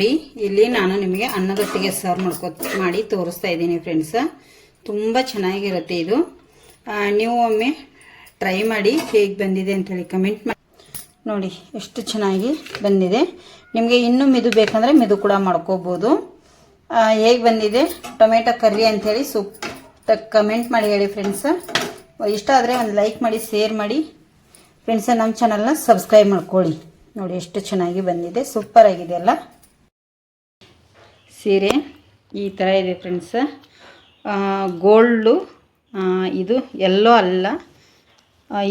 ನೋಡಿ, ಇಲ್ಲಿ ನಾನು ನಿಮಗೆ ಅನ್ನದೊಟ್ಟಿಗೆ ಸರ್ವ್ ಮಾಡ್ಕೊ ಮಾಡಿ ತೋರಿಸ್ತಾ ಇದ್ದೀನಿ ಫ್ರೆಂಡ್ಸ್ ತುಂಬ ಚೆನ್ನಾಗಿರುತ್ತೆ ಇದು. ನೀವು ಒಮ್ಮೆ ಟ್ರೈ ಮಾಡಿ ಹೇಗೆ ಬಂದಿದೆ ಅಂತೇಳಿ ಕಮೆಂಟ್ ಮಾಡಿ. ನೋಡಿ, ಎಷ್ಟು ಚೆನ್ನಾಗಿ ಬಂದಿದೆ. ನಿಮಗೆ ಇನ್ನೂ ಮೆದು ಬೇಕಂದರೆ ಮೆದು ಕೂಡ ಮಾಡ್ಕೋಬೋದು. ಹೇಗೆ ಬಂದಿದೆ? ಟೊಮೆಟೊ ಕರ್ರಿ ಅಂಥೇಳಿ ಸೂಪ್ ಕಮೆಂಟ್ ಮಾಡಿ ಹೇಳಿ ಫ್ರೆಂಡ್ಸ್ ಇಷ್ಟ ಆದರೆ ಒಂದು ಲೈಕ್ ಮಾಡಿ ಶೇರ್ ಮಾಡಿ. ಫ್ರೆಂಡ್ಸ ನಮ್ಮ ಚಾನಲ್ನ ಸಬ್ಸ್ಕ್ರೈಬ್ ಮಾಡ್ಕೊಳ್ಳಿ. ನೋಡಿ, ಎಷ್ಟು ಚೆನ್ನಾಗಿ ಬಂದಿದೆ. ಸೂಪರ್ ಆಗಿದೆ ಅಲ್ಲ? ಸೀರೆ ಈ ಥರ ಇದೆ ಫ್ರೆಂಡ್ಸ್. ಗೋಲ್ಡು ಇದು ಎಲ್ಲೋ ಅಲ್ಲ.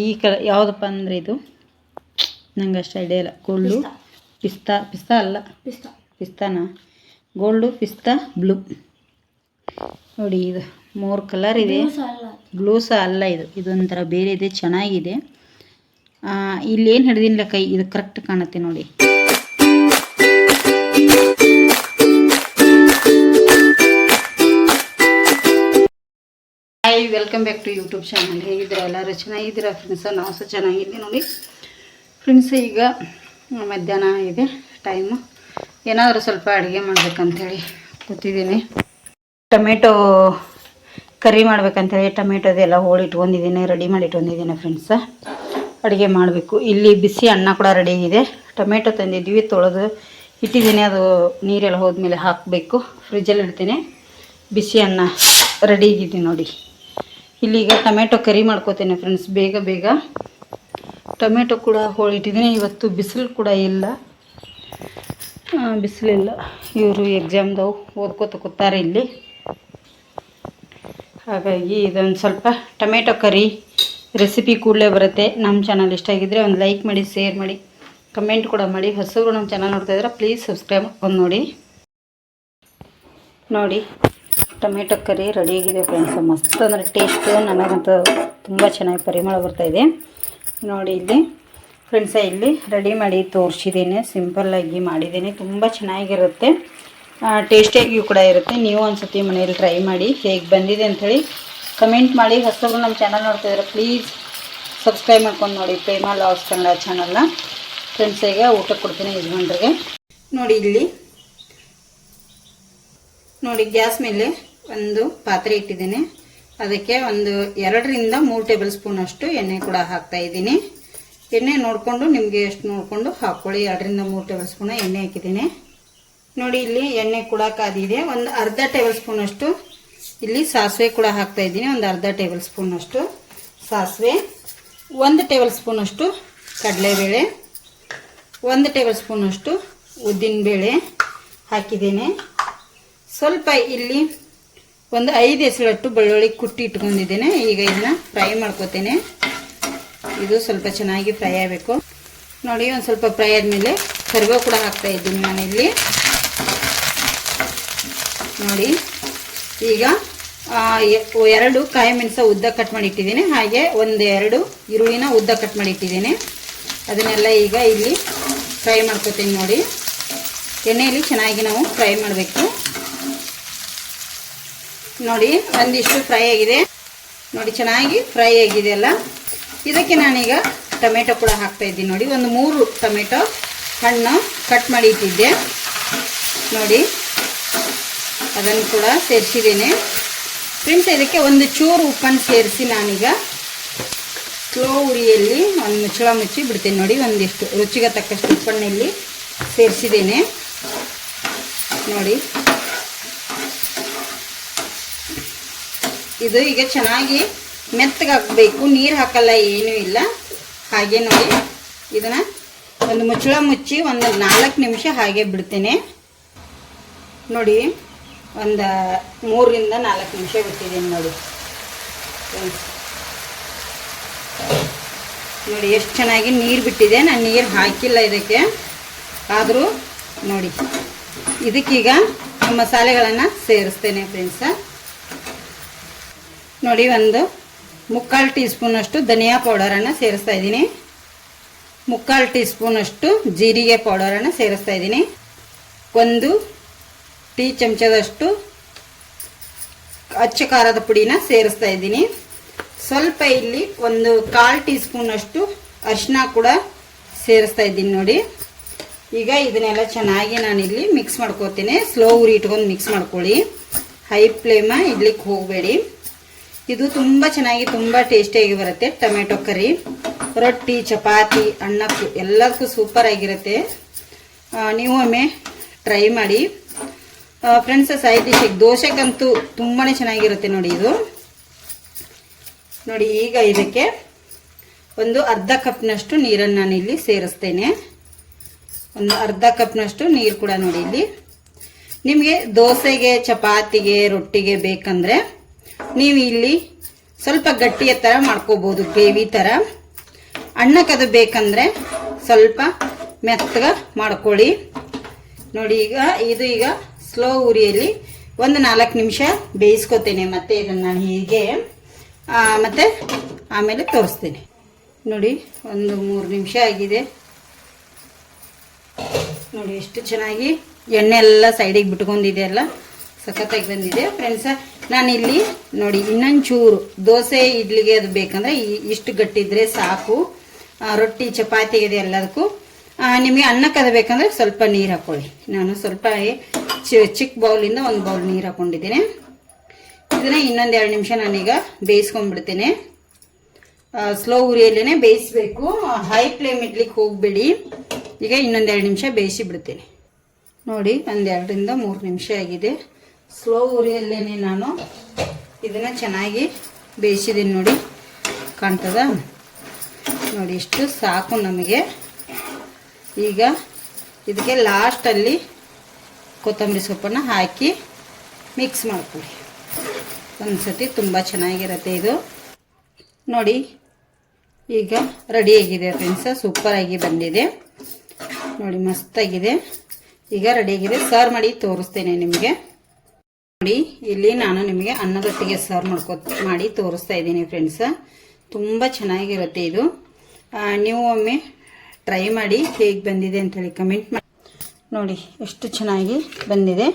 ಈ ಕಲ ಯಾವುದಪ್ಪ ಅಂದರೆ ಇದು? ನಂಗೆ ಅಷ್ಟು ಐಡಿಯಾ ಇಲ್ಲ. ಗೋಲ್ಡು ಪಿಸ್ತಾ. ಪಿಸ್ತಾ ಅಲ್ಲ. ಪಿಸ್ತಾ. ಪಿಸ್ತಾನ? ಗೋಲ್ಡು ಪಿಸ್ತಾ ಬ್ಲೂ. ನೋಡಿ ಇದು ಮೂರು ಕಲರ್ ಇದೆ. ಬ್ಲೂ ಸಹ ಅಲ್ಲ. ಇದು. ಇದೊಂಥರ ಬೇರೆ ಇದೆ ಚೆನ್ನಾಗಿದೆ. ಇಲ್ಲೇನು ಹಿಡ್ದಿಲ್ಲ ಕೈ? ಇದು ಕರೆಕ್ಟ್ ಕಾಣುತ್ತೆ ನೋಡಿ. Welcome back to YouTube channel ಹೇಗಿದ್ದೀರಾ ಎಲ್ಲರೂ? ಚೆನ್ನಾಗಿದ್ದೀರಾ ಫ್ರೆಂಡ್ಸ್ ನಾವು ಸಹ ಚೆನ್ನಾಗಿದ್ದೀವಿ ನೋಡಿ. ಫ್ರೆಂಡ್ಸ್ ಈಗ ಮಧ್ಯಾಹ್ನ ಇದೆ ಟೈಮು ಏನಾದರೂ ಸ್ವಲ್ಪ ಅಡುಗೆ ಮಾಡ್ಬೇಕಂಥೇಳಿ ಕೂತಿದ್ದೀನಿ. ಟೊಮೆಟೊ ಕರಿ ಮಾಡ್ಬೇಕಂತೇಳಿ ಟೊಮೆಟೊದೆಲ್ಲ ಹೋಳಿ ಇಟ್ಕೊಂಡಿದ್ದೀನಿ ರೆಡಿ ಮಾಡಿ ಇಟ್ಕೊಂಡಿದ್ದೀನಿ ಫ್ರೆಂಡ್ಸ ಅಡುಗೆ ಮಾಡಬೇಕು. ಇಲ್ಲಿ ಬಿಸಿ ಅನ್ನ ಕೂಡ ರೆಡಿ ಇದೆ. ಟೊಮೆಟೊ ತಂದಿದ್ವಿ ತೊಳೆದು ಇಟ್ಟಿದ್ದೀನಿ. ಅದು ನೀರೆಲ್ಲ ಹೋದ್ಮೇಲೆ ಹಾಕಬೇಕು. ಫ್ರಿಜ್ಜಲ್ಲಿ ಇಡ್ತೀನಿ. ಬಿಸಿ ಅನ್ನ ರೆಡಿ ಇದ್ದೀನಿ ನೋಡಿ. ಇಲ್ಲೀಗ ಟೊಮೆಟೊ ಕರಿ ಮಾಡ್ಕೋತೇನೆ ಫ್ರೆಂಡ್ಸ್ ಬೇಗ ಬೇಗ. ಟೊಮೆಟೊ ಕೂಡ ಹೋಳಿಟ್ಟಿದ್ದೀನಿ ಇವತ್ತು ಬಿಸಿಲು ಕೂಡ ಇಲ್ಲ. ಬಿಸಿಲಿಲ್ಲ ಇವರು ಎಕ್ಸಾಮ್ದವು ಓದ್ಕೋತ ಕೂತಾರೆ ಇಲ್ಲಿ. ಹಾಗಾಗಿ ಇದೊಂದು ಸ್ವಲ್ಪ ಟೊಮೆಟೊ ಕರಿ ರೆಸಿಪಿ ಕೂಡಲೇ ಬರುತ್ತೆ. ನಮ್ಮ ಚಾನಲ್ ಇಷ್ಟ ಆಗಿದ್ದರೆ ಒಂದು ಲೈಕ್ ಮಾಡಿ ಶೇರ್ ಮಾಡಿ ಕಮೆಂಟ್ ಕೂಡ ಮಾಡಿ. ಹೊಸಬ್ರು ನಮ್ಮ ಚಾನಲ್ ನೋಡ್ತಾ ಇದ್ರೆ ಪ್ಲೀಸ್ ಸಬ್ಸ್ಕ್ರೈಬ್ ಮಾಡ್ಕೊಂಡು ನೋಡಿ. ನೋಡಿ. ಟೊಮೆಟೊ ಕರಿ ರೆಡಿಯಾಗಿದೆ ಫ್ರೆಂಡ್ಸ್ ಮಸ್ತ್ ಅಂದರೆ ಟೇಸ್ಟ್ ನನಗಂತೂ ತುಂಬ ಚೆನ್ನಾಗಿ ಪರಿಮಳ ಬರ್ತಾಯಿದೆ ನೋಡಿ ಇಲ್ಲಿ ಫ್ರೆಂಡ್ಸ ಇಲ್ಲಿ ರೆಡಿ ಮಾಡಿ ತೋರಿಸಿದ್ದೀನಿ. ಸಿಂಪಲ್ಲಾಗಿ ಮಾಡಿದ್ದೀನಿ. ತುಂಬ ಚೆನ್ನಾಗಿರುತ್ತೆ. ಟೇಸ್ಟಿಯಾಗಿಯೂ ಕೂಡ ಇರುತ್ತೆ. ನೀವು ಒಂದು ಸತಿ ಮನೇಲಿ ಟ್ರೈ ಮಾಡಿ ಹೇಗೆ ಬಂದಿದೆ ಅಂಥೇಳಿ ಕಮೆಂಟ್ ಮಾಡಿ. ಹೊಸಬ್ರು ನಮ್ಮ ಚಾನಲ್ ನೋಡ್ತಾಯಿದ್ರೆ ಪ್ಲೀಸ್ ಸಬ್ಸ್ಕ್ರೈಬ್ ಮಾಡ್ಕೊಂಡು ನೋಡಿ. ಪ್ರೇಮ ಲಾಸ್ ಕನ್ನಡ ಚಾನಲ್ನ ಫ್ರೆಂಡ್ಸಿಗೆ ಊಟ ಕೊಡ್ತೀನಿ ಯಜಮಾನ್ರಿಗೆ. ನೋಡಿ ಇಲ್ಲಿ, ನೋಡಿ ಗ್ಯಾಸ್ ಮೇಲೆ ಒಂದು ಪಾತ್ರೆ ಇಟ್ಟಿದ್ದೀನಿ. ಅದಕ್ಕೆ ಒಂದು ಎರಡರಿಂದ ಮೂರು ಟೇಬಲ್ ಸ್ಪೂನ್ ಅಷ್ಟು ಎಣ್ಣೆ ಕೂಡ ಹಾಕ್ತಾ ಇದ್ದೀನಿ. ಎಣ್ಣೆ ನೋಡಿಕೊಂಡು ನಿಮಗೆ ಎಷ್ಟು ನೋಡಿಕೊಂಡು ಹಾಕ್ಕೊಳ್ಳಿ. ಎರಡರಿಂದ ಮೂರು ಟೇಬಲ್ ಸ್ಪೂನ್ ಎಣ್ಣೆ ಹಾಕಿದ್ದೀನಿ. ನೋಡಿ, ಇಲ್ಲಿ ಎಣ್ಣೆ ಕೂಡ ಕಾದಿದೆ. ಒಂದು ಅರ್ಧ ಟೇಬಲ್ ಸ್ಪೂನ್ ಅಷ್ಟು ಇಲ್ಲಿ ಸಾಸಿವೆ ಕೂಡ ಹಾಕ್ತಾ ಇದ್ದೀನಿ. ಒಂದು ಅರ್ಧ ಟೇಬಲ್ ಸ್ಪೂನ್ ಅಷ್ಟು ಸಾಸಿವೆ. ಒಂದು ಟೇಬಲ್ ಸ್ಪೂನ್ ಅಷ್ಟು ಕಡಲೆಬೇಳೆ. ಒಂದು ಟೇಬಲ್ ಸ್ಪೂನ್ ಅಷ್ಟು ಉದ್ದಿನಬೇಳೆ ಹಾಕಿದ್ದೇನೆ. ಸ್ವಲ್ಪ ಇಲ್ಲಿ ಒಂದು ಐದು ಹೆಸರಟ್ಟು ಬೆಳ್ಳುಳ್ಳಿ ಕುಟ್ಟಿ ಇಟ್ಕೊಂಡಿದ್ದೇನೆ. ಈಗ ಇದನ್ನ ಫ್ರೈ ಮಾಡ್ಕೋತೇನೆ. ಇದು ಸ್ವಲ್ಪ ಚೆನ್ನಾಗಿ ಫ್ರೈ ಆಗಬೇಕು. ನೋಡಿ, ಒಂದು ಸ್ವಲ್ಪ ಫ್ರೈ ಆದಮೇಲೆ ಕರಿಬೇವು ಕೂಡ ಹಾಕ್ತಾ ಇದ್ದೀನಿ ಮನೆಯಲ್ಲಿ. ನೋಡಿ, ಈಗ ಎರಡು ಕಾಯಿ ಮೆಣಸ ಉದ್ದ ಕಟ್ ಮಾಡಿ ಇಟ್ಟಿದ್ದೀನಿ ಹಾಗೆ ಒಂದು ಎರಡು ಈರುಳ್ಳಿನ ಉದ್ದ ಕಟ್ ಮಾಡಿ ಇಟ್ಟಿದ್ದೀನಿ ಅದನ್ನೆಲ್ಲ ಈಗ ಇಲ್ಲಿ ಫ್ರೈ ಮಾಡ್ಕೋತೀನಿ ನೋಡಿ. ಎಣ್ಣೆಯಲ್ಲಿ ಚೆನ್ನಾಗಿ ನಾವು ಫ್ರೈ ಮಾಡಬೇಕು. ನೋಡಿ, ಒಂದಿಷ್ಟು ಫ್ರೈ ಆಗಿದೆ. ನೋಡಿ, ಚೆನ್ನಾಗಿ ಫ್ರೈ ಆಗಿದೆ ಅಲ್ಲ. ಇದಕ್ಕೆ ನಾನೀಗ ಟೊಮೆಟೊ ಕೂಡ ಹಾಕ್ತಾ ಇದ್ದೀನಿ. ನೋಡಿ, ಒಂದು ಮೂರು ಟೊಮೆಟೊ ಹಣ್ಣು ಕಟ್ ಮಾಡಿ ಇಟ್ಟಿದ್ದೆ. ನೋಡಿ, ಅದನ್ನು ಕೂಡ ಸೇರಿಸಿದ್ದೇನೆ. ಫ್ರೆಂಡ್ಸ್ ಇದಕ್ಕೆ ಒಂದು ಚೂರು ಉಪ್ಪನ್ನು ಸೇರಿಸಿ ನಾನೀಗ ಸ್ಲೋ ಉರಿಯಲ್ಲಿ ಒಂದು ಮುಚ್ಚಳ ಮುಚ್ಚಿ ಬಿಡ್ತೀನಿ. ನೋಡಿ, ಒಂದಿಷ್ಟು ರುಚಿಗೆ ತಕ್ಕಷ್ಟು ಉಪ್ಪನ್ನು ಇಲ್ಲಿ ಸೇರಿಸಿದ್ದೇನೆ. ನೋಡಿ ಇದು ಈಗ ಚೆನ್ನಾಗಿ ಮೆತ್ತಗಾಗಬೇಕು. ನೀರು ಹಾಕಲ್ಲ, ಏನೂ ಇಲ್ಲ. ಹಾಗೆ ನೋಡಿ. ಇದನ್ನು ಒಂದು ಮುಚ್ಚಳ ಮುಚ್ಚಿ ಒಂದು ನಾಲ್ಕು ನಿಮಿಷ ಹಾಗೆ ಬಿಡ್ತೇನೆ. ನೋಡಿ, ಒಂದು ಮೂರರಿಂದ ನಾಲ್ಕು ನಿಮಿಷ ಬಿಟ್ಟಿದ್ದೀನಿ ನೋಡಿ. ನೋಡಿ, ಎಷ್ಟು ಚೆನ್ನಾಗಿ ನೀರು ಬಿಟ್ಟಿದೆ. ನಾನು ನೀರು ಹಾಕಿಲ್ಲ ಇದಕ್ಕೆ. ಆದರೂ ನೋಡಿ. ಇದಕ್ಕೀಗ ಮಸಾಲೆಗಳನ್ನು ಸೇರಿಸ್ತೇನೆ ಫ್ರೆಂಡ್ಸ ನೋಡಿ, ಒಂದು ಮುಕ್ಕಾಲು ಟೀ ಸ್ಪೂನಷ್ಟು ಧನಿಯಾ ಪೌಡರನ್ನು ಸೇರಿಸ್ತಾ ಇದ್ದೀನಿ. ಮುಕ್ಕಾಲು ಟೀ ಸ್ಪೂನಷ್ಟು ಜೀರಿಗೆ ಪೌಡರನ್ನು ಸೇರಿಸ್ತಾ ಇದ್ದೀನಿ. ಒಂದು ಟೀ ಚಮಚದಷ್ಟು ಅಚ್ಚ ಖಾರದ ಪುಡಿನ ಸೇರಿಸ್ತಾ ಇದ್ದೀನಿ. ಸ್ವಲ್ಪ ಇಲ್ಲಿ ಒಂದು ಕಾಲು ಟೀ ಸ್ಪೂನಷ್ಟು ಅರಿಶಿನ ಕೂಡ ಸೇರಿಸ್ತಾ ಇದ್ದೀನಿ ನೋಡಿ. ಈಗ ಇದನ್ನೆಲ್ಲ ಚೆನ್ನಾಗಿ ನಾನಿಲ್ಲಿ ಮಿಕ್ಸ್ ಮಾಡ್ಕೋತೀನಿ. ಸ್ಲೋ ಉರಿ ಇಟ್ಕೊಂಡು ಮಿಕ್ಸ್ ಮಾಡ್ಕೊಳ್ಳಿ. ಹೈ ಫ್ಲೇಮ ಇಡ್ಲಿಕ್ಕೆ ಹೋಗಬೇಡಿ. ಇದು ತುಂಬ ಚೆನ್ನಾಗಿ, ತುಂಬ ಟೇಸ್ಟಿಯಾಗಿ ಬರುತ್ತೆ. ಟೊಮೆಟೊ ಕರಿ, ರೊಟ್ಟಿ, ಚಪಾತಿ, ಅನ್ನಕ್ಕೂ ಎಲ್ಲದಕ್ಕೂ ಸೂಪರ್ ಆಗಿರುತ್ತೆ. ನೀವು ಒಮ್ಮೆ ಟ್ರೈ ಮಾಡಿ. ಫ್ರೆಂಡ್ಸ್ ಸೈಡ್ ಡಿಶಿಗೆ ದೋಸೆಗಂತೂ ತುಂಬಾ ಚೆನ್ನಾಗಿರುತ್ತೆ ನೋಡಿ ಇದು. ನೋಡಿ ಈಗ ಇದಕ್ಕೆ ಒಂದು ಅರ್ಧ ಕಪ್ನಷ್ಟು ನೀರನ್ನು ನಾನು ಇಲ್ಲಿ ಸೇರಿಸ್ತೇನೆ. ಒಂದು ಅರ್ಧ ಕಪ್ನಷ್ಟು ನೀರು ಕೂಡ ನೋಡಿ ಇಲ್ಲಿ. ನಿಮಗೆ ದೋಸೆಗೆ, ಚಪಾತಿಗೆ, ರೊಟ್ಟಿಗೆ ಬೇಕಂದ್ರೆ ನೀವು ಇಲ್ಲಿ ಸ್ವಲ್ಪ ಗಟ್ಟಿಯ ಥರ ಮಾಡ್ಕೋಬೋದು, ಗ್ರೇವಿ ಥರ ಅಣ್ಣಕ್ಕದು ಬೇಕಂದ್ರೆ ಸ್ವಲ್ಪ ಮೆತ್ತಗ ಮಾಡ್ಕೊಳ್ಳಿ. ನೋಡಿ, ಈಗ ಇದು ಈಗ ಸ್ಲೋ ಉರಿಯಲ್ಲಿ ಒಂದು ನಾಲ್ಕು ನಿಮಿಷ ಬೇಯಿಸ್ಕೋತೇನೆ. ಮತ್ತೆ ಇದನ್ನು ನಾನು ಹೀಗೆ ಮತ್ತೆ ಆಮೇಲೆ ತೋರಿಸ್ತೇನೆ. ನೋಡಿ, ಒಂದು ಮೂರು ನಿಮಿಷ ಆಗಿದೆ. ನೋಡಿ, ಎಷ್ಟು ಚೆನ್ನಾಗಿ ಎಣ್ಣೆ ಎಲ್ಲ ಸೈಡಿಗೆ ಬಿಟ್ಕೊಂಡಿದೆ ಅಲ್ಲ? ಸಖತ್ತಾಗಿ ಬಂದಿದೆ. ಫ್ರೆಂಡ್ಸ ನಾನಿಲ್ಲಿ ನೋಡಿ ಇನ್ನೊಂದು ಚೂರು ದೋಸೆ, ಇಡ್ಲಿಗೆ ಅದು ಬೇಕಂದ್ರೆ ಇಷ್ಟು ಗಟ್ಟಿದ್ರೆ ಸಾಕು. ರೊಟ್ಟಿ, ಚಪಾತಿ ಇದೆ ಎಲ್ಲದಕ್ಕೂ. ನಿಮಗೆ ಅನ್ನಕ್ಕೆ ಅದು ಬೇಕಂದ್ರೆ ಸ್ವಲ್ಪ ನೀರು ಹಾಕೊಳ್ಳಿ. ನಾನು ಸ್ವಲ್ಪ ಚಿಕ್ಕ ಬೌಲಿಂದ ಒಂದು ಬೌಲ್ ನೀರು ಹಾಕೊಂಡಿದ್ದೇನೆ. ಇದನ್ನ ಇನ್ನೊಂದು ಎರಡು ನಿಮಿಷ ನಾನೀಗ ಬೇಯಿಸ್ಕೊಂಡ್ಬಿಡ್ತೇನೆ. ಸ್ಲೋ ಉರಿಯಲ್ಲೇ ಬೇಯಿಸ್ಬೇಕು. ಹೈ ಫ್ಲೇಮ್ ಇಡ್ಲಿಕ್ಕೆ ಹೋಗಬೇಡಿ. ಈಗ ಇನ್ನೊಂದು ಎರಡು ನಿಮಿಷ ಬೇಯಿಸಿ ಬಿಡ್ತೀನಿ ನೋಡಿ, ಒಂದು ಎರಡರಿಂದ ಮೂರು ನಿಮಿಷ ಆಗಿದೆ. ಸ್ಲೋ ಉರಿಯಲ್ಲೇ ನಾನು. ಇದನ್ನು ಚೆನ್ನಾಗಿ ಬೇಯಿಸಿದ್ದೀನಿ ನೋಡಿ. ಕಾಣ್ತದ? ನೋಡಿ, ಇಷ್ಟು ಸಾಕು ನಮಗೆ. ಈಗ ಇದಕ್ಕೆ ಲಾಸ್ಟಲ್ಲಿ ಕೊತ್ತಂಬರಿ ಸೊಪ್ಪನ್ನು ಹಾಕಿ ಮಿಕ್ಸ್ ಮಾಡ್ಕೊಳ್ಳಿ. ಒಂದು ಸತಿ ತುಂಬ ಚೆನ್ನಾಗಿರುತ್ತೆ ಇದು. ನೋಡಿ, ಈಗ ರೆಡಿಯಾಗಿದೆ ಫ್ರೆಂಡ್ಸ ಸೂಪರಾಗಿ ಬಂದಿದೆ. ನೋಡಿ, ಮಸ್ತಾಗಿದೆ. ಈಗ ರೆಡಿಯಾಗಿದೆ ಸರ್ವ್ ಮಾಡಿ ತೋರಿಸ್ತೇನೆ ನಿಮಗೆ. ನೋಡಿ, ಇಲ್ಲಿ ನಾನು ನಿಮಗೆ ಅನ್ನದೊಟ್ಟಿಗೆ ಸರ್ವ್ ಮಾಡ್ಕೊ ಮಾಡಿ ತೋರಿಸ್ತಾ ಇದ್ದೀನಿ ಫ್ರೆಂಡ್ಸ ತುಂಬ ಚೆನ್ನಾಗಿರುತ್ತೆ ಇದು. ನೀವು ಒಮ್ಮೆ ಟ್ರೈ ಮಾಡಿ ಹೇಗೆ ಬಂದಿದೆ ಅಂತೇಳಿ ಕಮೆಂಟ್ ಮಾಡಿ ನೋಡಿ, ಎಷ್ಟು ಚೆನ್ನಾಗಿ ಬಂದಿದೆ.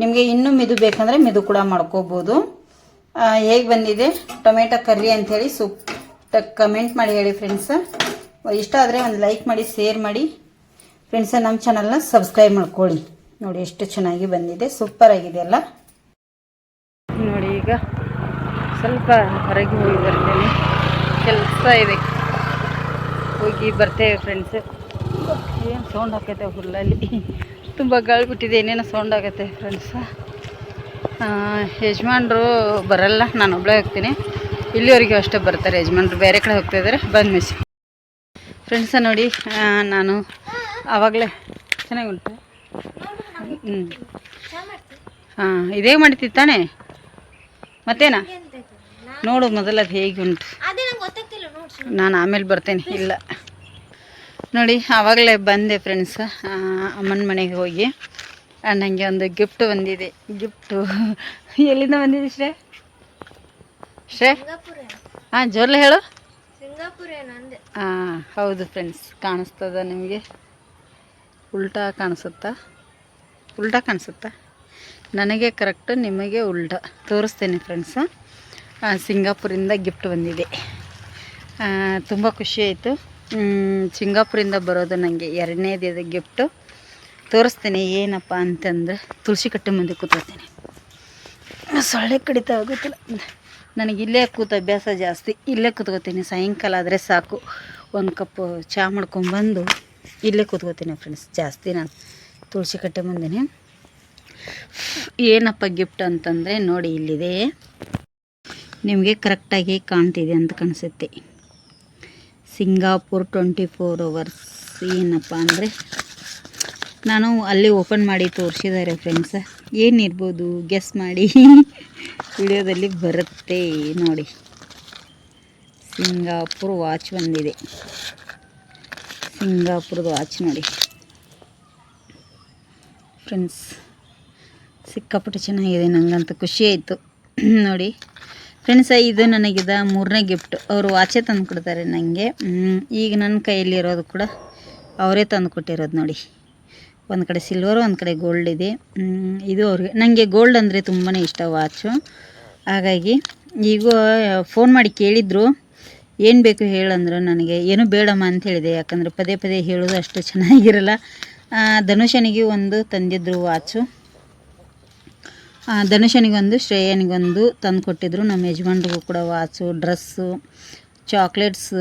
ನಿಮಗೆ ಇನ್ನೂ ಮಿದು ಬೇಕಂದರೆ ಮಿದು ಕೂಡ ಮಾಡ್ಕೋಬೋದು. ಹೇಗೆ ಬಂದಿದೆ? ಟೊಮೆಟೊ ಕರ್ರಿ ಅಂಥೇಳಿ ಸೂಪ್ ಕಮೆಂಟ್ ಮಾಡಿ ಹೇಳಿ ಫ್ರೆಂಡ್ಸ ಇಷ್ಟ ಆದರೆ ಒಂದು ಲೈಕ್ ಮಾಡಿ ಶೇರ್ ಮಾಡಿ. ಫ್ರೆಂಡ್ಸ ನಮ್ಮ ಚಾನಲ್ನ ಸಬ್ಸ್ಕ್ರೈಬ್ ಮಾಡ್ಕೊಳ್ಳಿ. ನೋಡಿ, ಎಷ್ಟು ಚೆನ್ನಾಗಿ ಬಂದಿದೆ. ಸೂಪರ್ ಆಗಿದೆ ಅಲ್ಲ? ಈಗ ಸ್ವಲ್ಪ ಹೊರಗೆ ಹೋಗಿ ಬರ್ತೇನೆ. ಕೆಲಸ ಇದೆ. ಹೋಗಿ ಬರ್ತೇವೆ ಫ್ರೆಂಡ್ಸ್ ಏನು ಸೌಂಡ್ ಹಾಕೈತೆ ಹುಲ್ಲಲ್ಲಿ ತುಂಬ ಗಾಳಿ ಬಿಟ್ಟಿದೆ ಏನೇನೋ ಸೌಂಡ್ ಆಗತ್ತೆ ಫ್ರೆಂಡ್ಸ ಯಜಮಾನ್ರು ಬರಲ್ಲ, ನಾನು ಒಬ್ಬಳೇ ಹೋಗ್ತೀನಿ. ಇಲ್ಲಿವರೆಗೂ ಅಷ್ಟೇ ಬರ್ತಾರೆ ಯಜಮಾನ್ರು, ಬೇರೆ ಕಡೆ ಹೋಗ್ತಾ ಇದ್ದಾರೆ ಬಂದ್ ಮಿಸ್ ಫ್ರೆಂಡ್ಸ ನೋಡಿ ನಾನು ಆವಾಗಲೇ ಚೆನ್ನಾಗಿ ಉಂಟು. ಹ್ಞೂ ಹಾಂ, ಇದೇ ಮಾಡ್ತಿತ್ತಾನೆ ತಾನೇ? ಮತ್ತೇನಾ? ನೋಡು ಮೊದಲು ಅದು ಹೇಗೆ ಉಂಟು. ನಾನು ಆಮೇಲೆ ಬರ್ತೇನೆ. ಇಲ್ಲ. ನೋಡಿ ಆವಾಗಲೇ ಬಂದೆ ಫ್ರೆಂಡ್ಸ್ ಅಮ್ಮನ ಮನೆಗೆ ಹೋಗಿ. ನನಗೆ ಒಂದು ಗಿಫ್ಟ್ ಬಂದಿದೆ. ಗಿಫ್ಟು ಎಲ್ಲಿಂದ ಬಂದಿದೆ ಶ್ರೇ? ಶ್ರೇ? ಹಾಂ ಜೋರ್ಲೆ ಹೇಳು. ಹಾಂ ಹೌದು ಫ್ರೆಂಡ್ಸ್ ಕಾಣಿಸ್ತದ ನಿಮಗೆ? ಉಲ್ಟಾ ಕಾಣಿಸುತ್ತಾ? ಉಲ್ಟಾ ಕಾಣಿಸುತ್ತಾ? ನನಗೆ ಕರೆಕ್ಟ್ ನಿಮಗೆ ಉಲ್ಟಾ ತೋರಿಸ್ತೇನೆ ಫ್ರೆಂಡ್ಸ್ ಸಿಂಗಾಪುರಿಂದ ಗಿಫ್ಟ್ ಬಂದಿದೆ. ತುಂಬ ಖುಷಿ ಆಯಿತು. ಸಿಂಗಾಪುರಿಂದ ಬರೋದು ನನಗೆ ಎರಡನೇದಿದೆ ಗಿಫ್ಟು ತೋರಿಸ್ತೇನೆ ಏನಪ್ಪ ಅಂತಂದರೆ ತುಳಸಿ ಕಟ್ಟೆ ಮುಂದೆ ಕೂತಿರ್ತೇನೆ. ಸೊಳ್ಳೆ ಕಡಿತ ಆಗುತ್ತಿಲ್ಲ. ನನಗೆ ಇಲ್ಲೇ ಕೂತ ಅಭ್ಯಾಸ ಜಾಸ್ತಿ. ಇಲ್ಲೇ ಕೂತ್ಕೋತೀನಿ. ಸಾಯಂಕಾಲ ಆದರೆ ಸಾಕು. ಒಂದು ಕಪ್ ಚಹಾ ಮಾಡ್ಕೊಂಬಂದು ಇಲ್ಲೇ ಕೂತ್ಕೋತೀನಿ ಫ್ರೆಂಡ್ಸ್ ಜಾಸ್ತಿ ನಾನು ತುಳಸಿ ಕಟ್ಟೆ ಮುಂದೆನೇ. ಏನಪ್ಪ ಗಿಫ್ಟ್ ಅಂತಂದರೆ ನೋಡಿ ಇಲ್ಲಿದೆ. ನಿಮಗೆ ಕರೆಕ್ಟಾಗಿ ಕಾಣ್ತಿದೆ ಅಂತ ಕಾಣಿಸುತ್ತೆ. ಸಿಂಗಾಪುರ್ ಟ್ವೆಂಟಿ ಫೋರ್ ಅವರ್ಸ್ ಏನಪ್ಪ ಅಂದರೆ ನಾನು ಅಲ್ಲಿ ಓಪನ್ ಮಾಡಿ ತೋರಿಸಿದ್ದಾರೆ ಫ್ರೆಂಡ್ಸ ಏನಿರ್ಬೋದು ಗೆಸ್ ಮಾಡಿ ವಿಡಿಯೋದಲ್ಲಿ ಬರುತ್ತೆ ನೋಡಿ. ಸಿಂಗಾಪುರ್ ವಾಚ್ ಬಂದಿದೆ. ಸಿಂಗಾಪುರದ ವಾಚ್ ನೋಡಿ. ಫ್ರೆಂಡ್ಸ್ ಸಿಕ್ಕಾಪಟ್ಟೆ ಚೆನ್ನಾಗಿದೆ ನನಗಂತೂ ಖುಷಿ ಆಯಿತು. ನೋಡಿ ಫ್ರೆಂಡ್ಸ ಇದು ನನಗಿದ ಮೂರನೇ ಗಿಫ್ಟ್ ಅವರು ವಾಚೇ ತಂದು ಕೊಡ್ತಾರೆ ನನಗೆ ಈಗ ನನ್ನ ಕೈಯಲ್ಲಿರೋದು ಕೂಡ ಅವರೇ ತಂದು ಕೊಟ್ಟಿರೋದು ನೋಡಿ. ಒಂದು ಕಡೆ ಸಿಲ್ವರು ಒಂದು ಕಡೆ ಗೋಲ್ಡ್ ಇದೆ. ಇದು ಅವ್ರಿಗೆ ನನಗೆ ಗೋಲ್ಡ್ ಅಂದರೆ ತುಂಬಾ ಇಷ್ಟ ವಾಚು ಹಾಗಾಗಿ, ಈಗ ಫೋನ್ ಮಾಡಿ ಕೇಳಿದ್ರು, ಏನು ಬೇಕು ಹೇಳಂದ್ರು ನನಗೆ. ಏನು ಬೇಡಮ್ಮ ಅಂತ ಹೇಳಿದೆ, ಯಾಕಂದರೆ ಪದೇ ಪದೇ ಹೇಳೋದು ಅಷ್ಟು ಚೆನ್ನಾಗಿರಲ್ಲ. ಧನುಷನಿಗೆ ಒಂದು ತಂದಿದ್ರು ವಾಚು ಧನುಷನಿಗೊಂದು ಶ್ರೇಯನಿಗೊಂದು ತಂದು ಕೊಟ್ಟಿದ್ರು. ನಮ್ಮ ಯಜಮಾನ್ರಿಗೂ ಕೂಡ ವಾಚು, ಡ್ರೆಸ್ಸು, ಚಾಕ್ಲೇಟ್ಸ್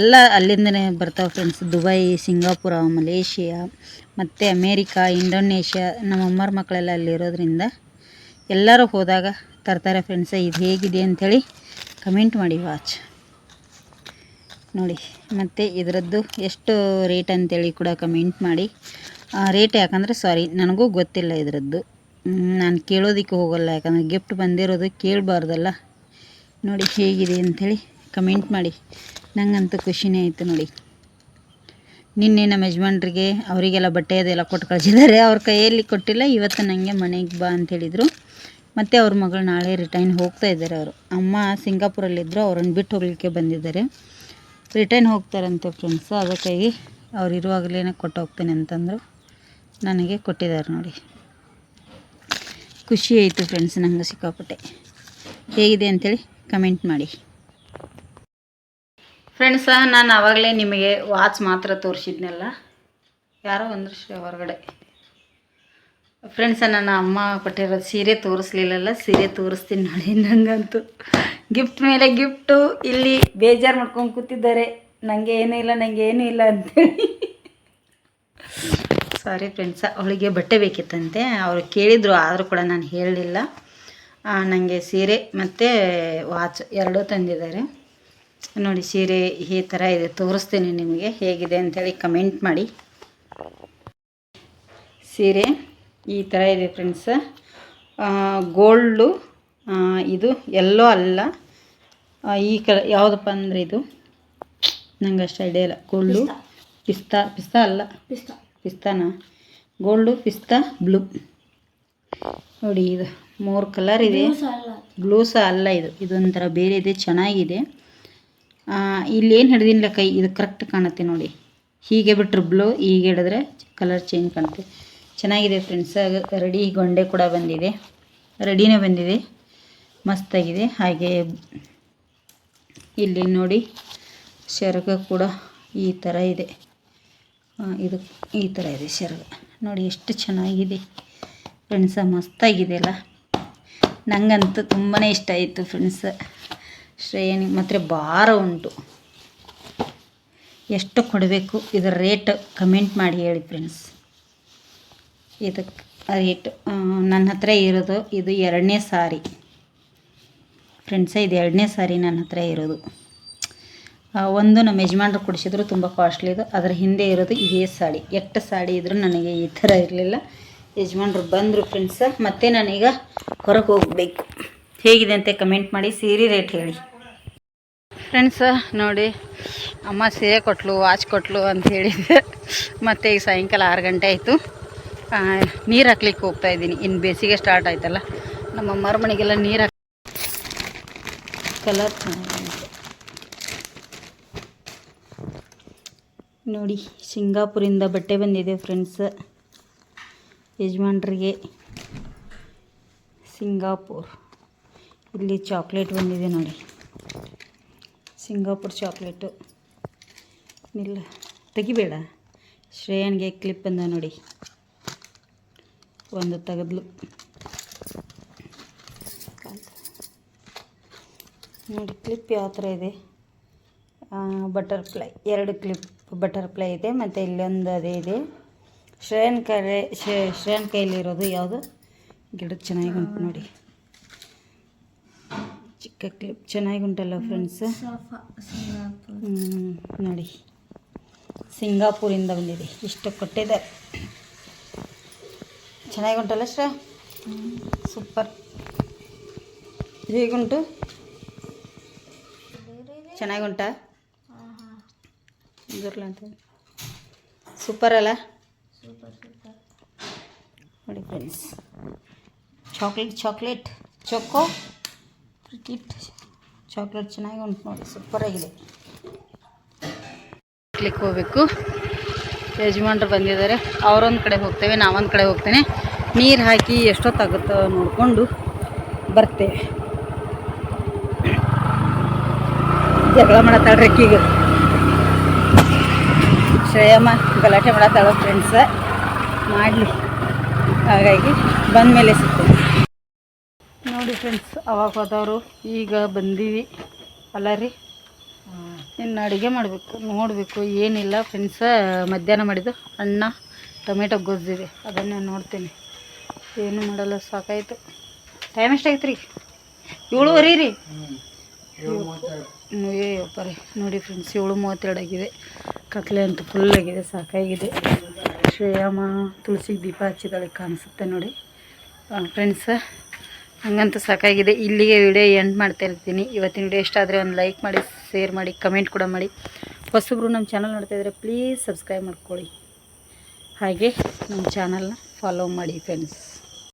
ಎಲ್ಲ ಅಲ್ಲಿಂದನೇ ಬರ್ತಾವೆ ಫ್ರೆಂಡ್ಸ್ ದುಬೈ, ಸಿಂಗಾಪುರ, ಮಲೇಷಿಯಾ, ಮತ್ತು ಅಮೇರಿಕಾ, ಇಂಡೋನೇಷ್ಯಾ, ನಮ್ಮ ಅಮ್ಮರ ಮಕ್ಕಳೆಲ್ಲ ಅಲ್ಲಿರೋದ್ರಿಂದ ಎಲ್ಲರೂ ಹೋದಾಗ ತರ್ತಾರೆ ಫ್ರೆಂಡ್ಸ್ ಇದು ಹೇಗಿದೆ ಅಂಥೇಳಿ ಕಮೆಂಟ್ ಮಾಡಿ ವಾಚ್ ನೋಡಿ, ಮತ್ತು ಇದರದ್ದು ಎಷ್ಟು ರೇಟ್ ಅಂತೇಳಿ ಕೂಡ ಕಮೆಂಟ್ ಮಾಡಿ. ರೇಟ್ ಯಾಕಂದರೆ ಸಾರಿ ನನಗೂ ಗೊತ್ತಿಲ್ಲ ಇದರದ್ದು. ನಾನು ಕೇಳೋದಕ್ಕೆ ಹೋಗಲ್ಲ, ಯಾಕಂದರೆ ಗಿಫ್ಟ್ ಬಂದಿರೋದು ಕೇಳಬಾರ್ದಲ್ಲ. ನೋಡಿ ಹೇಗಿದೆ ಅಂಥೇಳಿ ಕಮೆಂಟ್ ಮಾಡಿ. ನನಗಂತೂ ಖುಷಿನೇ ಆಯಿತು ನೋಡಿ. ನಿನ್ನೆ ನಮ್ಮ ಯಜಮಾನ್ರಿಗೆ ಅವರಿಗೆಲ್ಲ ಬಟ್ಟೆ ಅದೆಲ್ಲ ಕೊಟ್ಟು ಕಳಿಸಿದ್ದಾರೆ. ಅವ್ರ ಕೈಯಲ್ಲಿ ಕೊಟ್ಟಿಲ್ಲ, ಇವತ್ತು ನನಗೆ ಮನೆಗೆ ಬಾ ಅಂತ ಹೇಳಿದರು ಮತ್ತು ಅವ್ರ ಮಗಳು ನಾಳೆ ರಿಟೈನ್ ಹೋಗ್ತಾ ಇದ್ದಾರೆ ಅವರು. ಅಮ್ಮ ಸಿಂಗಾಪುರಲ್ಲಿದ್ದರು ಅವ್ರನ್ನ ಬಿಟ್ಟು ಹೋಗಲಿಕ್ಕೆ ಬಂದಿದ್ದಾರೆ. ರಿಟರ್ನ್ ಹೋಗ್ತಾರಂತೆ ಫ್ರೆಂಡ್ಸು ಅದಕ್ಕಾಗಿ ಅವ್ರು ಇರುವಾಗಲೇ ಕೊಟ್ಟು ಹೋಗ್ತೇನೆ ಅಂತಂದರು ನನಗೆ ಕೊಟ್ಟಿದ್ದಾರೆ ನೋಡಿ. ಖುಷಿ ಆಯಿತು ಫ್ರೆಂಡ್ಸ್ ನಂಗೆ ಸಿಕ್ಕಾಪಟ್ಟೆ. ಹೇಗಿದೆ ಅಂಥೇಳಿ ಕಮೆಂಟ್ ಮಾಡಿ. ಫ್ರೆಂಡ್ಸ ನಾನು ಆವಾಗಲೇ ನಿಮಗೆ ವಾಚ್ ಮಾತ್ರ ತೋರಿಸಿದ್ನಲ್ಲ, ಯಾರೋ ಒಂದಷ್ಟು ಹೊರಗಡೆ. ಫ್ರೆಂಡ್ಸ ನನ್ನ ಅಮ್ಮ ಕೊಟ್ಟಿರೋ ಸೀರೆ ತೋರಿಸ್ಲಿಲ್ಲಲ್ಲ, ಸೀರೆ ತೋರಿಸ್ತೀನಿ ನೋಡಿ ನನಗಂತೂ ಗಿಫ್ಟ್ ಮೇಲೆ ಗಿಫ್ಟು ಇಲ್ಲಿ ಬೇಜಾರು ಮಾಡ್ಕೊಂಡು ಕೂತಿದ್ದಾರೆ. ನನಗೆ ಏನೂ ಇಲ್ಲ ನನಗೆ ಏನೂ ಇಲ್ಲ ಅಂತೇಳಿ. ಸಾರಿ ಫ್ರೆಂಡ್ಸ ಅವಳಿಗೆ ಬಟ್ಟೆ ಬೇಕಿತ್ತಂತೆ. ಅವರು ಕೇಳಿದರು ಆದರೂ ಕೂಡ ನಾನು ಹೇಳಲಿಲ್ಲ. ನನಗೆ ಸೀರೆ ಮತ್ತು ವಾಚ್ ಎರಡೂ ತಂದಿದ್ದಾರೆ. ನೋಡಿ ಸೀರೆ ಈ ಥರ ಇದೆ ತೋರಿಸ್ತೀನಿ ನಿಮಗೆ ಹೇಗಿದೆ ಅಂಥೇಳಿ ಕಮೆಂಟ್ ಮಾಡಿ. ಸೀರೆ ಈ ಥರ ಇದೆ ಫ್ರೆಂಡ್ಸ ಗೋಲ್ಡು ಇದು ಎಲ್ಲೋ ಅಲ್ಲ. ಈ ಕಲ ಯಾವುದಪ್ಪ ಅಂದರೆ ಇದು? ನಂಗೆ ಅಷ್ಟು ಐಡಿಯಾ ಇಲ್ಲ ಗೋಲ್ಡು ಪಿಸ್ತಾ ಪಿಸ್ತಾ ಅಲ್ಲ. ಪಿಸ್ತಾ. ಪಿಸ್ತಾನ. ಗೋಲ್ಡು ಪಿಸ್ತಾ ಬ್ಲೂ ನೋಡಿ ಇದು ಮೂರು ಕಲರ್ ಇದೆ. ಬ್ಲೂ ಸಹ ಅಲ್ಲ. ಇದು. ಇದೊಂಥರ ಬೇರೆ ಇದೆ ಚೆನ್ನಾಗಿದೆ. ಇಲ್ಲೇನು ಹಿಡ್ದಿಲ್ಲ ಕೈ ಇದು ಕರೆಕ್ಟ್ ಕಾಣುತ್ತೆ ನೋಡಿ. ಹೀಗೆ ಬಿಟ್ಟರೆ ಬ್ಲೂ ಹೀಗೆ ಹಿಡಿದ್ರೆ ಕಲರ್ ಚೇಂಜ್ ಕಾಣುತ್ತೆ. ಚೆನ್ನಾಗಿದೆ ಫ್ರೆಂಡ್ಸ್ ರೆಡಿ ಗೊಂಡೆ ಕೂಡ ಬಂದಿದೆ. ರೆಡಿನೇ ಬಂದಿದೆ. ಮಸ್ತಾಗಿದೆ. ಹಾಗೆ ಇಲ್ಲಿ ನೋಡಿ ಶರ್ಗ ಕೂಡ ಈ ಥರ ಇದೆ. ಇದು ಈ ಥರ ಇದೆ ಸೆರಗ ನೋಡಿ ಎಷ್ಟು ಚೆನ್ನಾಗಿದೆ. ಫ್ರೆಂಡ್ಸ ಮಸ್ತಾಗಿದೆ ಅಲ್ಲ ನನಗಂತೂ ತುಂಬಾ ಇಷ್ಟ ಆಯಿತು ಫ್ರೆಂಡ್ಸ ಶ್ರೇಯನಿ ಮಾತ್ರ ಭಾರ ಉಂಟು. ಎಷ್ಟು ಕೊಡಬೇಕು? ಇದರ ರೇಟ್ ಕಮೆಂಟ್ ಮಾಡಿ ಹೇಳಿ ಫ್ರೆಂಡ್ಸ್ ಇದಕ್ಕೆ ರೇಟ್ ನನ್ನ ಹತ್ರ ಇರೋದು ಇದು ಎರಡನೇ ಸಾರಿ. ಫ್ರೆಂಡ್ಸ ಇದು ಎರಡನೇ ಸಾರಿ ನನ್ನ ಹತ್ರ ಇರೋದು. ಒಂದು ನಮ್ಮ ಯಜಮಾನ್ರು ಕೊಡಿಸಿದ್ರು ತುಂಬ ಕಾಸ್ಟ್ಲಿ ಇದು ಅದರ ಹಿಂದೆ ಇರೋದು ಇದೇ ಸಾಡಿ. ಎಟ್ಟ ಸಾಡಿ ಇದ್ರೂ ನನಗೆ ಈ ಥರ ಇರಲಿಲ್ಲ. ಯಜಮಾನ್ರು ಬಂದರು ಫ್ರೆಂಡ್ಸ ಮತ್ತು ನಾನೀಗ ಹೊರಗೆ ಹೋಗಬೇಕು. ಹೇಗಿದೆ ಅಂತ ಕಮೆಂಟ್ ಮಾಡಿ, ಸೀರೆ ರೇಟ್ ಹೇಳಿ. ಫ್ರೆಂಡ್ಸ ನೋಡಿ, ಅಮ್ಮ ಸೀರೆ ಕೊಟ್ಲು ವಾಚ್ ಕೊಟ್ಲು ಅಂತ ಹೇಳಿದ್ದೆ. ಮತ್ತು ಈಗ ಸಾಯಂಕಾಲ ಆರು ಗಂಟೆ ಆಯಿತು. ನೀರು ಹಾಕ್ಲಿಕ್ಕೆ ಹೋಗ್ತಾ ಇದ್ದೀನಿ. ಇನ್ನು ಬೇಸಿಗೆ ಸ್ಟಾರ್ಟ್ ಆಯ್ತಲ್ಲ. ನಮ್ಮ ಮರಮಣಿಗೆಲ್ಲ ನೀರು ಹಾಕ್ ಕಲರ್ ನೋಡಿ ಸಿಂಗಾಪುರಿಂದ ಬಟ್ಟೆ ಬಂದಿದೆ ಫ್ರೆಂಡ್ಸ್ ಯಜಮಾನ್ರಿಗೆ ಸಿಂಗಾಪುರ್. ಇಲ್ಲಿ ಚಾಕ್ಲೇಟ್ ಬಂದಿದೆ ನೋಡಿ. ಸಿಂಗಾಪುರ್ ಚಾಕ್ಲೇಟು ಇಲ್ಲ ತೆಗಿಬೇಡ. ಶ್ರೇಯನ್ಗೆ ಕ್ಲಿಪ್ ಬಂದ ನೋಡಿ. ಒಂದು ತೆಗೆದ್ಲು. ನೋಡಿ ಕ್ಲಿಪ್ ಯಾವ ಥರ ಇದೆ ಬಟರ್ಫ್ಲೈ ಎರಡು ಕ್ಲಿಪ್ ಬಟರ್ಫ್ಲೈ ಇದೆ, ಮತ್ತು ಇಲ್ಲೊಂದು ಅದೇ ಇದೆ. ಶ್ರೇಯನ್ ಕರೆ ಶ್ರೇಯನ್ ಕೈಲಿರೋದು ಯಾವುದು? ಗಿಡ ಚೆನ್ನಾಗಿ ಉಂಟು ನೋಡಿ. ಚಿಕ್ಕ ಕ್ಲಿಪ್ ಚೆನ್ನಾಗಿ ಉಂಟಲ್ಲ ಫ್ರೆಂಡ್ಸ್ ನೋಡಿ. ಸಿಂಗಾಪುರಿಂದ ಬಂದಿದೆ, ಇಷ್ಟು ಕೊಟ್ಟಿದೆ. ಚೆನ್ನಾಗಿ ಉಂಟಲ್ಲ ಶ್ರೇ ಸೂಪರ್. ಹೇಗುಂಟು? ಚೆನ್ನಾಗಿ ಉಂಟಾ? ಅಂತ ಸೂಪರ್ ಅಲ್ಲ? ಸೂಪರ್ ಸೂಪರ್ ನೋಡಿ friends chocolate chocolate choco kit chocolate ಚೆನ್ನಾಗಿ ಉಂಟು ನೋಡಿ ಸೂಪರಾಗಿದೆ ಕ್ಲಿಕ್ ಹೋಗಬೇಕು. ಯಜಮಾನ್ರು ಬಂದಿದ್ದಾರೆ. ಅವರೊಂದು ಕಡೆ ಹೋಗ್ತೇವೆ, ನಾವೊಂದು ಕಡೆ ಹೋಗ್ತೇನೆ. ನೀರು ಹಾಕಿ ಎಷ್ಟೊತ್ತಾಗುತ್ತೋ ನೋಡಿಕೊಂಡು ಬರ್ತೇವೆ. ಜಗಳ ಮಾಡತ್ತಾಳ್ರಿ ಈಗ ಶ್ರೇಯಮ್ಮ ಗಲಾಟೆ ಮಾಡತ್ತಾಳ ಫ್ರೆಂಡ್ಸ ಮಾಡಲಿ. ಹಾಗಾಗಿ ಬಂದ ಮೇಲೆ ಸಿಗ್ತೀನಿ. ನೋಡಿ ಫ್ರೆಂಡ್ಸ್ ಅವಾಗ ಹೋದವರು ಈಗ ಬಂದೀವಿ. ಅಲ್ಲ ರೀ? ಇನ್ನು ಅಡುಗೆ ಮಾಡಬೇಕು ನೋಡಬೇಕು ಏನಿಲ್ಲ ಫ್ರೆಂಡ್ಸ ಮಧ್ಯಾಹ್ನ ಮಾಡಿದ್ದು ಅನ್ನ ಟೊಮೆಟೊ ಗೊಜ್ಜಿದೆ ಅದನ್ನೇ ನೋಡ್ತೀನಿ. ಏನು ಮಾಡಲ್ಲ ಸಾಕಾಯಿತು. ಟೈಮ್ ಎಷ್ಟಾಯ್ತು ರೀ? ಏಳುವರೆ ರೀ ಏಯಪ್ಪ ರೀ. ನೋಡಿ ಫ್ರೆಂಡ್ಸ್ ಏಳು ಮೂವತ್ತೆರಡು ಆಗಿದೆ. ಕತ್ಲೆ ಅಂತೂ ಆಗಿದೆ, ಸಾಕಾಗಿದೆ. ಶ್ರೇಯಮ್ಮ ತುಳಸಿಗೆ ದೀಪ ಹಚ್ಚಿದಾಳೆ ಕಾಣಿಸುತ್ತೆ ನೋಡಿ. ಫ್ರೆಂಡ್ಸ ಹಂಗಂತೂ ಸಾಕಾಗಿದೆ. ಇಲ್ಲಿಗೆ ವಿಡಿಯೋ ಎಂಡ್ ಮಾಡ್ತಾ ಇರ್ತೀನಿ. ಇವತ್ತಿನ ವಿಡಿಯೋ ಇಷ್ಟ ಆದರೆ ಒಂದು ಲೈಕ್ ಮಾಡಿ ಶೇರ್ ಮಾಡಿ ಕಮೆಂಟ್ ಕೂಡ ಮಾಡಿ. ಹೊಸಬ್ರು ನಮ್ಮ ಚಾನಲ್ ನೋಡ್ತಾ ಇದ್ದರೆ ಪ್ಲೀಸ್ ಸಬ್ಸ್ಕ್ರೈಬ್ ಮಾಡ್ಕೊಳ್ಳಿ. ಹಾಗೆ ನಮ್ಮ ಚಾನಲ್ನ ಫಾಲೋ ಮಾಡಿ ಫ್ರೆಂಡ್ಸ್